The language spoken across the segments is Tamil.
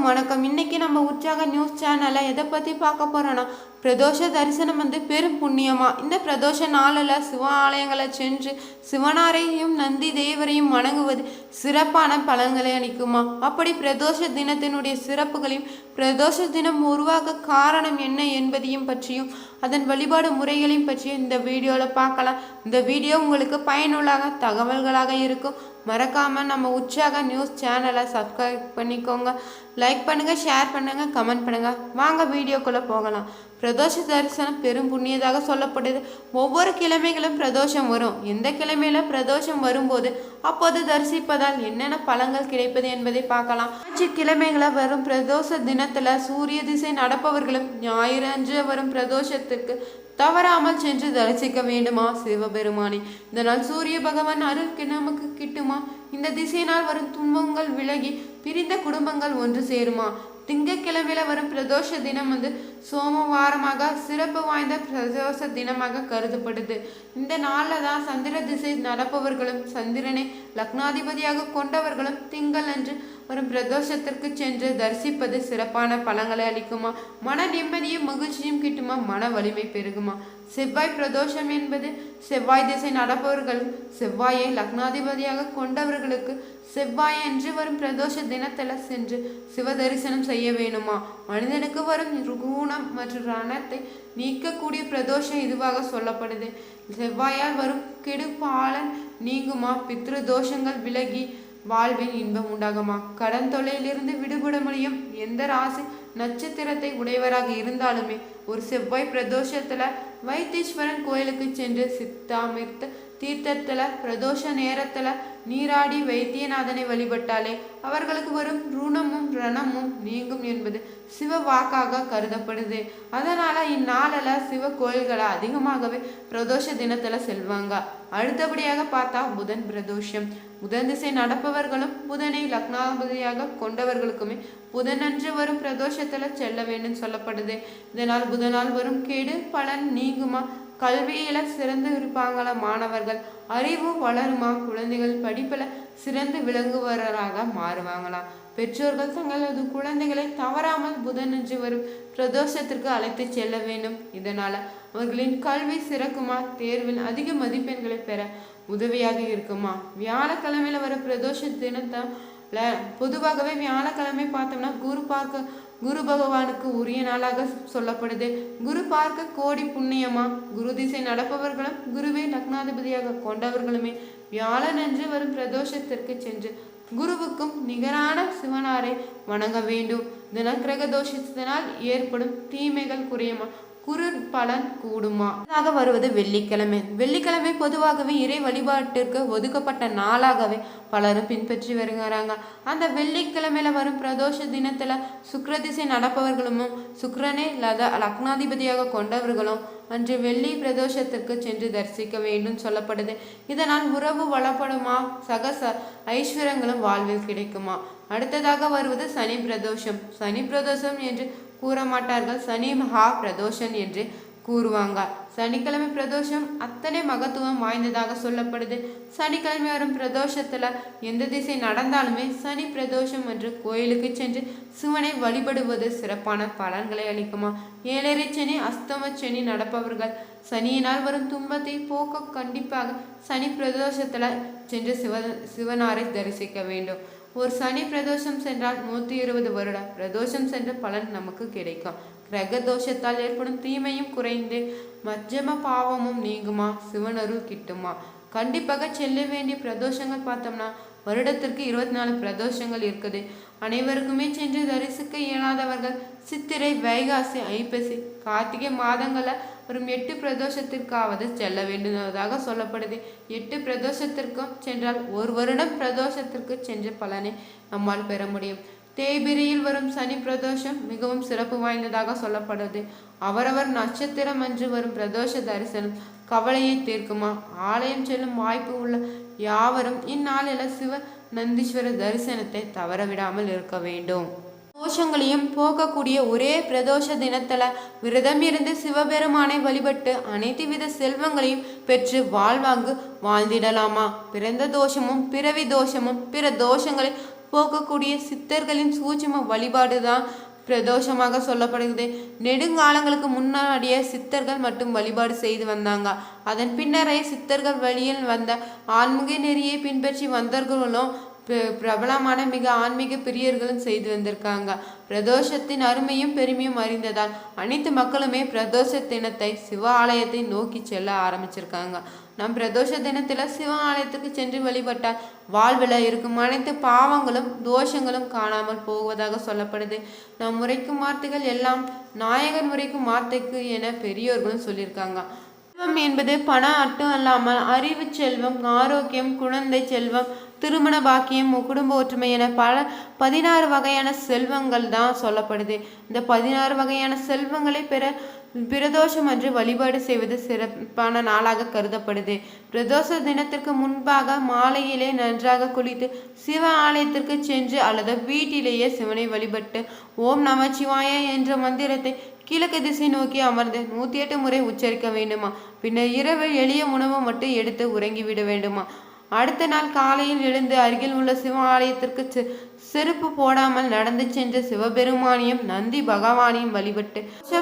எல்லாருக்கும் வணக்கம். இன்னைக்கு நம்ம உற்சாக நியூஸ் சேனலை எதை பற்றி பார்க்க போறோம்னா பிரதோஷ தரிசனம் வந்து பெரும் புண்ணியமா. இந்த பிரதோஷ நாளில் சிவ ஆலயங்களை சென்று சிவனாரையும் நந்தி தேவரையும் வணங்குவது சிறப்பான பலன்களை அளிக்குமா? அப்படி பிரதோஷ தினத்தினுடைய சிறப்புகளையும் பிரதோஷ தினம் உருவாக காரணம் என்ன என்பதையும் பற்றியும் அதன் வழிபாடு முறைகளையும் பற்றியும் இந்த வீடியோவில் பார்க்கலாம். இந்த வீடியோ உங்களுக்கு பயனுள்ளாக தகவல்களாக இருக்கும். மறக்காமல் நம்ம உற்சாக நியூஸ் சேனலை சப்ஸ்கிரைப் பண்ணிக்கோங்க. லைக் பண்ணுங்கள் ஷேர் பண்ணுங்கள் கமெண்ட் பண்ணுங்கள் வாங்க வீடியோக்குள்ளே போகலாம். பிரதோஷ தரிசனம் பெரும் புண்ணியதாக சொல்லப்படுது. ஒவ்வொரு கிழமைகளும் பிரதோஷம் வரும். எந்த கிழமையில பிரதோஷம் வரும்போது அப்போது தரிசிப்பதால் என்னென்ன பழங்கள் கிடைப்பது என்பதை பார்க்கலாம். ஆட்சி கிழமைகளை வரும் பிரதோஷ தினத்துல சூரிய திசை நடப்பவர்களும் ஞாயிறு அன்று வரும் பிரதோஷத்துக்கு தவறாமல் சென்று தரிசிக்க வேண்டுமா? சிவபெருமானே இதனால் சூரிய பகவான் அருள் நமக்கு கிட்டுமா? இந்த திசையினால் வரும் துன்பங்கள் விலகி பிரிந்த குடும்பங்கள் ஒன்று சேருமா? திங்கட்கிழமையில வரும் பிரதோஷ தினம் வந்து சோமவாரமாக சிறப்பு வாய்ந்த பிரதோஷ தினமாக கருதப்படுது. இந்த நாளில் தான் சந்திர திசை நடப்பவர்களும் சந்திரனை லக்னாதிபதியாக கொண்டவர்களும் திங்கள் அன்று வரும் பிரதோஷத்திற்கு சென்று தரிசிப்பது சிறப்பான பலங்களை அளிக்குமா? மன நிம்மதியும் மகிழ்ச்சியும் கிட்டுமா? மன வலிமை பெருகுமா? செவ்வாய் பிரதோஷம் என்பது செவ்வாய் திசை நடப்பவர்களும் செவ்வாயை லக்னாதிபதியாக கொண்டவர்களுக்கு செவ்வாய் என்று வரும் பிரதோஷ தினத்தில் சென்று சிவ தரிசனம் செய்ய வேணுமா? மனிதனுக்கு வரும் ருகுணம் மற்றும் ரணத்தை நீக்கக்கூடிய பிரதோஷம் இதுவாக சொல்லப்படுது. செவ்வாயால் வரும் கெடுப்பாலன் நீங்குமா? பித்ரு தோஷங்கள் விலகி வாழ்வில் இன்பம் உண்டாகுமா? கடன் தொல்லையிலிருந்து விடுபட முடியும். எந்த ராசி நட்சத்திரத்தை உடையவராக இருந்தாலுமே ஒரு செவ்வாய் பிரதோஷத்துல வைத்தீஸ்வரன் கோயிலுக்கு சென்று சித்தாமிர்த்த தீர்த்தத்தில் பிரதோஷ நேரத்தில் நீராடி வைத்தியநாதனை வழிபட்டாலே அவர்களுக்கு வரும் ருணமும் ரணமும் நீங்கும் என்பது சிவ வாக்காக கருதப்படுது. அதனால் இந்நாளில் சிவ கோயில்களை அதிகமாகவே பிரதோஷ தினத்தில் செல்வாங்க. அடுத்தபடியாக பார்த்தா புதன் பிரதோஷம். புதன் திசை நடப்பவர்களும் புதனை லக்னாபதியாக கொண்டவர்களுக்குமே புதனன்று வரும் பிரதோஷத்தில் செல்ல வேண்டும் சொல்லப்படுது. இதனால் புதனால் வரும் கேடு பலன் நீங்குமா கல்வியில சிறந்து இருப்பாங்களா மாணவர்கள்? அறிவு வளருமா? குழந்தைகள் படிப்புல சிறந்து விளங்குவராக மாறுவாங்களாம் பெற்றோர்கள் தங்களது குழந்தைகளை தவறாமல் புதனன்று வரும் பிரதோஷத்திற்கு அழைத்து செல்ல வேண்டும். இதனால அவர்களின் கல்வி சிறக்குமா? தேர்வில் அதிக மதிப்பெண்களை பெற உதவியாக இருக்குமா? வியாழக்கிழமையில வர பிரதோஷ தினத்தை பொதுவாகவே வியாழக்கிழமை பார்த்தோம்னா குரு பார்க்க குரு பகவானுக்கு உரிய நாளாக சொல்லப்படுது. குரு பார்க்க கோடி புண்ணியமா? குரு திசை நடப்பவர்களும் குருவே லக்னாதிபதியாக கொண்டவர்களுமே. வியாழனன்று வரும் பிரதோஷத்திற்கு சென்று குருவுக்கும் நிகரான சிவனாரை வணங்க வேண்டும். தினக்கிரக தோஷத்தினால் ஏற்படும் தீமைகள் குறையுமா? குரு பலன் கூடுமா? ஆக வருவது வெள்ளிக்கிழமை. வெள்ளிக்கிழமை பொதுவாகவே இறை வழிபாட்டிற்கு ஒதுக்கப்பட்ட நாளாகவே பலரும் பின்பற்றி வருகிறாங்க. அந்த வெள்ளிக்கிழமையில வரும் பிரதோஷ தினத்துல சுக்ரதிசை நடப்பவர்களும் சுக்ரனை லத லக்னாதிபதியாக கொண்டவர்களும் அன்று வெள்ளி பிரதோஷத்திற்கு சென்று தரிசிக்க வேண்டும் சொல்லப்படுது. இதனால் உறவு வளப்படுமா? சகச ஐஸ்வரங்களும் வாழ்வில் கிடைக்குமா? அடுத்ததாக வருவது சனி பிரதோஷம். சனி பிரதோஷம் என்று கூற மாட்டார்கள் சனி மகா பிரதோஷம் என்று கூறுவாங்க. சனிக்கிழமை பிரதோஷம் அத்தனை மகத்துவம் வாய்ந்ததாக சொல்லப்படுது. சனிக்கிழமை வரும் பிரதோஷத்துல எந்த திசை நடந்தாலுமே சனி பிரதோஷம் என்று கோயிலுக்கு சென்று சிவனை வழிபடுவது சிறப்பான பலன்களை அளிக்குமா? ஏழரை சனி அஸ்தம சனி நடப்பவர்கள் சனியினால் வரும் துன்பத்தை போக்க கண்டிப்பாக சனி பிரதோஷத்துல சென்று சிவ சிவனாரை தரிசிக்க வேண்டும். ஒரு சனி பிரதோஷம் சென்றால் நூற்றி இருபது வருடம் பிரதோஷம் சென்ற பலன் நமக்கு கிடைக்கும். கிரக தோஷத்தால் ஏற்படும் தீமையும் குறைந்து மஜ்ஜம பாவமும் நீங்குமா? சிவனருள் கிட்டுமா? கண்டிப்பாக செல்ல வேண்டிய பிரதோஷங்கள் பார்த்தோம்னா வருடத்திற்கு இருபத்தி நாலு பிரதோஷங்கள் இருக்குது. அனைவருக்குமே சென்று தரிசிக்க இயலாதவர்கள் சித்திரை வைகாசி ஐப்பசி கார்த்திகை மாதங்களை வரும் எட்டு பிரதோஷத்திற்காவது செல்ல வேண்டுவதாக சொல்லப்படுது. எட்டு பிரதோஷத்திற்கும் சென்றால் ஒரு வருடம் பிரதோஷத்திற்கு சென்ற பலனை நம்மால் பெற முடியும். தேய்பிரியில் வரும் சனி பிரதோஷம் மிகவும் சிறப்பு வாய்ந்ததாக சொல்லப்படுது. அவரவர் நட்சத்திரம் அன்று வரும் பிரதோஷ தரிசனம் கவலையை தீர்க்குமா? ஆலயம் செல்லும் வாய்ப்பு உள்ள யாவரும் இந்நாளில் சிவ நந்தீஸ்வர தரிசனத்தை தவறவிடாமல் இருக்க வேண்டும். தோஷங்களையும் போக்கக்கூடிய ஒரே பிரதோஷ தினத்தில் விரதம் இருந்து சிவபெருமானை வழிபட்டு அனைத்து வித செல்வங்களையும் பெற்று வாழ்வாங்கு வாழ்ந்திடலாமா? பிறந்த தோஷமும் பிறவி தோஷமும் பிற தோஷங்களை போக்கக்கூடிய சித்தர்களின் சூட்சும வழிபாடு தான் பிரதோஷமாக சொல்லப்படுகிறது. நெடுங்காலங்களுக்கு முன்னாடியே சித்தர்கள் மட்டும் வழிபாடு செய்து வந்தாங்க. அதன் பின்னரே சித்தர்கள் வழியில் வந்த ஆன்மீக நெறியை பின்பற்றி வந்தவர்களும் பிரபலமான மிக ஆன்மீக பிரியர்களும் செய்து வந்திருக்காங்க. பிரதோஷத்தின் அருமையும் பெருமையும் அறிந்ததால் அனைத்து மக்களுமே பிரதோஷ தினத்தை சிவ ஆலயத்தை நோக்கி செல்ல ஆரம்பிச்சிருக்காங்க. நம் பிரதோஷ தினத்துல சிவ ஆலயத்துக்கு சென்று வழிபட்டால் வாழ்வில் இருக்கும் அனைத்து பாவங்களும் தோஷங்களும் காணாமல் போவதாக சொல்லப்படுது. நம் முறைக்கும் வார்த்தைகள் எல்லாம் நாயகன் முறைக்கும் வார்த்தைக்கு என பெரியோர்களும் சொல்லியிருக்காங்க. செல்வம் என்பது பணம் மட்டும் அல்லாமல் அறிவு செல்வம் ஆரோக்கியம் குழந்தை செல்வம் திருமண பாக்கியம் குடும்ப ஒற்றுமை என பல பதினாறு வகையான செல்வங்கள் தான் சொல்லப்படுது. இந்த பதினாறு வகையான செல்வங்களை பெற பிரதோஷம் அன்று வழிபாடு செய்வது சிறப்பான நாளாக கருதப்படுது. பிரதோஷ தினத்திற்கு முன்பாக மாலையிலே நன்றாக குளித்து சிவ ஆலயத்திற்கு சென்று அல்லது வீட்டிலேயே சிவனை வழிபட்டு ஓம் நமச்சிவாய என்ற மந்திரத்தை கிழக்கு திசை நோக்கி அமர்ந்து நூத்தி எட்டு முறை உச்சரிக்க வேண்டுமா? பின்னர் இரவு எளிய உணவு மட்டும் எடுத்து உறங்கிவிட வேண்டுமா? அடுத்த நாள் காலையில் எழுந்து அருகில் உள்ள சிவ ஆலயத்திற்கு செ- செருப்பு போடாமல் நடந்து சென்ற சிவபெருமானையும் நந்தி பகவானையும் வழிபட்டு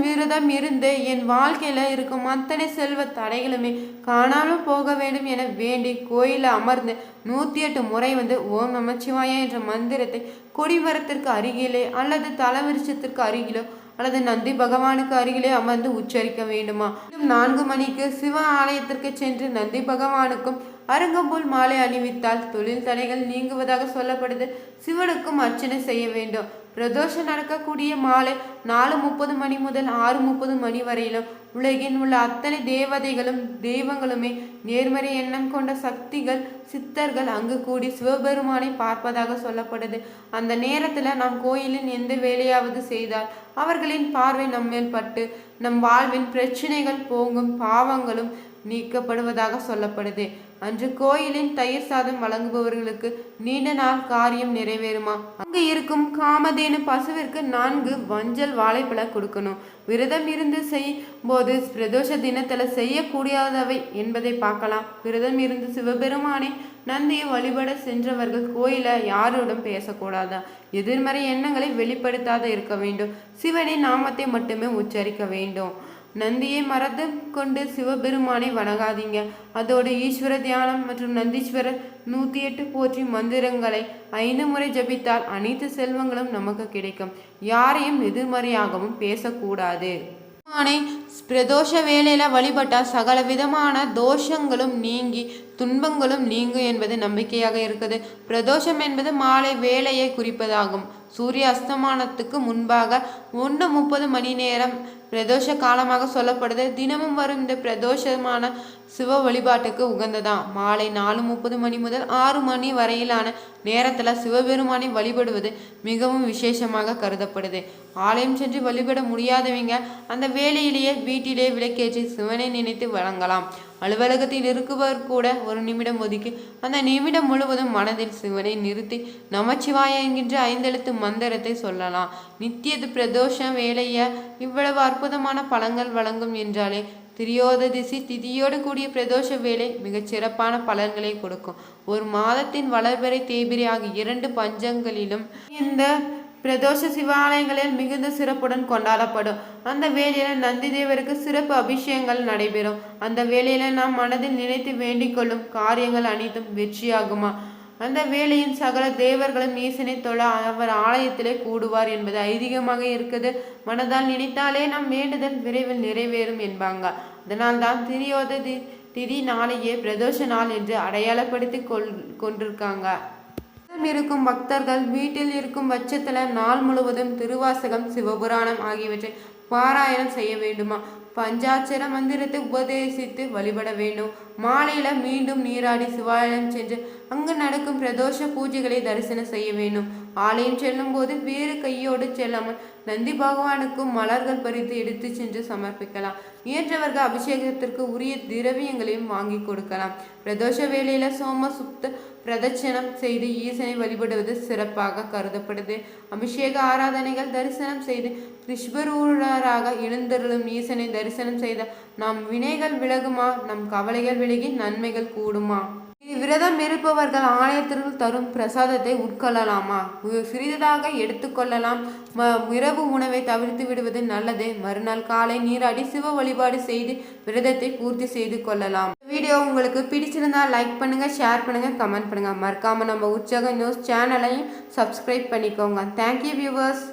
விரதம் இருந்து என் வாழ்க்கையில இருக்கும் அத்தனை செல்வ தடைகளுமே காணாமல் போக வேண்டும் என வேண்டி கோயில அமர்ந்து நூத்தி எட்டு முறை வந்து ஓம் நமச்சிவாய என்ற மந்திரத்தை கொடிமரத்திற்கு அருகிலே அல்லது தலவிருஷத்திற்கு அருகிலோ அல்லது நந்தி பகவானுக்கு அருகிலே அமர்ந்து உச்சரிக்க வேண்டுமா? நான்கு மணிக்கு சிவ ஆலயத்திற்கு சென்று நந்தி பகவானுக்கும் அருங்கம்புல் மாலை அணிவித்தால் தொழில் தடைகள் நீங்குவதாக சொல்லப்படுது. சிவனுக்கும் அர்ச்சனை செய்ய வேண்டும். பிரதோஷம் நடக்கக்கூடிய மாலை நாலு முப்பது மணி முதல் ஆறு முப்பது மணி வரையிலும். உலகின் உள்ள அத்தனை தேவதைகளும் தெய்வங்களுமே நேர்மறை எண்ணம் கொண்ட சக்திகள் சித்தர்கள் அங்கு கூடி சிவபெருமானை பார்ப்பதாக சொல்லப்படுது. அந்த நேரத்துல நாம் கோயிலின் எந்த வேலையாவது செய்தால் அவர்களின் பார்வை நம்மேல் பட்டு நம் வாழ்வின் பிரச்சனைகள் போங்கும் பாவங்களும் நீக்கப்படுவதாக சொல்லப்படுது. அன்று கோயிலின் தயிர் சாதம் வழங்குபவர்களுக்கு நீண்ட நாள் காரியம் நிறைவேறுமா? அங்கு இருக்கும் காமதேனு பசுவிற்கு நான்கு வஞ்சல் வாழைப்பழ கொடுக்கணும். விரதம் இருந்து செய்யும் போது பிரதோஷ தினத்துல செய்யக்கூடியாதவை என்பதை பார்க்கலாம். விரதம் இருந்து சிவபெருமானை நந்தியை வழிபட சென்றவர்கள் கோயில யாரோடும் பேசக்கூடாதா? எதிர்மறை எண்ணங்களை வெளிப்படுத்தாத இருக்க வேண்டும். சிவனின் நாமத்தை மட்டுமே உச்சரிக்க வேண்டும். நந்தியை மறந்து கொண்டு சிவபெருமானை வணங்காதீங்க. அதோடு ஈஸ்வர தியானம் மற்றும் நந்தீஸ்வரர் நூற்றி எட்டு போற்றி மந்திரங்களை ஐந்து முறை ஜபித்தால் அனைத்து செல்வங்களும் நமக்கு கிடைக்கும். யாரையும் எதிர்மறையாகவும் பேசக்கூடாது. பெருமானை பிரதோஷ வேலையில் வழிபட்டால் சகல விதமான தோஷங்களும் நீங்கி துன்பங்களும் நீங்கும் என்பது நம்பிக்கையாக இருக்குது. பிரதோஷம் என்பது மாலை வேலையை குறிப்பதாகும். சூரிய அஸ்தமானத்துக்கு முன்பாக ஒன்று முப்பது மணி நேரம் பிரதோஷ காலமாக சொல்லப்படுது. தினமும் வரும் இந்த பிரதோஷமான சிவ வழிபாட்டுக்கு உகந்ததான் மாலை நாலு முப்பது மணி முதல் ஆறு மணி வரையிலான நேரத்தில் சிவபெருமானை வழிபடுவது மிகவும் விசேஷமாக கருதப்படுது. ஆலயம் சென்று வழிபட முடியாதவங்க அந்த வேலையிலேயே வீட்டிலே விளக்கேற்றி சிவனை நினைத்து வழங்கலாம். அலுவலகத்தில் இருக்குவர் கூட ஒரு நிமிடம் ஒதுக்கி அந்த நிமிடம் முழுவதும் மனதில் சிவனை நிறுத்தி நமச்சிவாய என்கின்ற ஐந்தெழுத்து மந்திரத்தை சொல்லலாம். நித்தியது பிரதோஷ வேலையை இவ்வளவு அற்புதமான பலங்கள் வழங்கும் என்றாலே திரியோததிசி திதியோடு கூடிய பிரதோஷ வேலை மிகச் சிறப்பான பலன்களை கொடுக்கும். ஒரு மாதத்தின் வளர்பிறை தேய்பிறை ஆகிய இரண்டு பஞ்சங்களிலும் இந்த பிரதோஷ சிவாலயங்களில் மிகுந்த சிறப்புடன் கொண்டாடப்படும். அந்த வேளையில நந்தி தேவருக்கு சிறப்பு அபிஷேகங்கள் நடைபெறும். அந்த வேளையில நாம் மனதில் நினைத்து வேண்டிக் கொள்ளும் காரியங்கள் அனைத்தும் வெற்றியாகுமா? அந்த வேளையின் சகல தேவர்களும் ஈசனை தொழ அவர் ஆலயத்திலே கூடுவார் என்பது ஐதீகமாக இருக்குது. மனதால் நினைத்தாலே நம் வேண்டுதல் விரைவில் நிறைவேறும் என்பாங்க. அதனால் தான் திரியோத தி- திதி நாளையே பிரதோஷ நாள் என்று அடையாளப்படுத்தி கொள் கொண்டிருக்காங்க. இருக்கும் பக்தர்கள் வீட்டில் இருக்கும் பட்சத்தில் நாள் முழுவதும் திருவாசகம் சிவபுராணம் ஆகியவற்றை பாராயணம் செய்ய வேண்டுமா? பஞ்சாட்சர மந்திரத்தை உபதேசித்து வழிபட வேண்டும். மாலையில மீண்டும் நீராடி சிவாலயம் சென்று அங்கு நடக்கும் பிரதோஷ பூஜைகளை தரிசனம் செய்ய வேண்டும். ஆலயம் செல்லும் போது வேறு கையோடு செல்லாமல் நந்தி பகவானுக்கும் மலர்கள் பறித்து எடுத்து சென்று சமர்ப்பிக்கலாம். இயன்றவர்கள் அபிஷேகத்திற்கு உரிய திரவியங்களையும் வாங்கி கொடுக்கலாம். பிரதோஷ வேளையில சோம சுத்த பிரதட்சணம் செய்து ஈசனை வழிபடுவது சிறப்பாக கருதப்படுது. அபிஷேக ஆராதனைகள் தரிசனம் செய்து கிருஷ்பரூராக எழுந்தருளும் ஈசனை தரிசனம் செய்த நம் வினைகள் விலகுமா? நம் கவலைகள் விலகி நன்மைகள் கூடுமா? விரதம் இருப்பவர்கள் ஆலயத்திற்கு தரும் பிரசாதத்தை உட்கொள்ளலாமா? சிறிதாக எடுத்துக்கொள்ளலாம். ம இரவு உணவை தவிர்த்து விடுவது நல்லது. மறுநாள் காலை நீராடி சிவ வழிபாடு செய்து விரதத்தை பூர்த்தி செய்து கொள்ளலாம். வீடியோ உங்களுக்கு பிடிச்சிருந்தா லைக் பண்ணுங்க ஷேர் பண்ணுங்க கமெண்ட் பண்ணுங்க. மறக்காம நம்ம உற்சாக நியூஸ் சேனலையும் சப்ஸ்கிரைப் பண்ணிக்கோங்க. Thank you viewers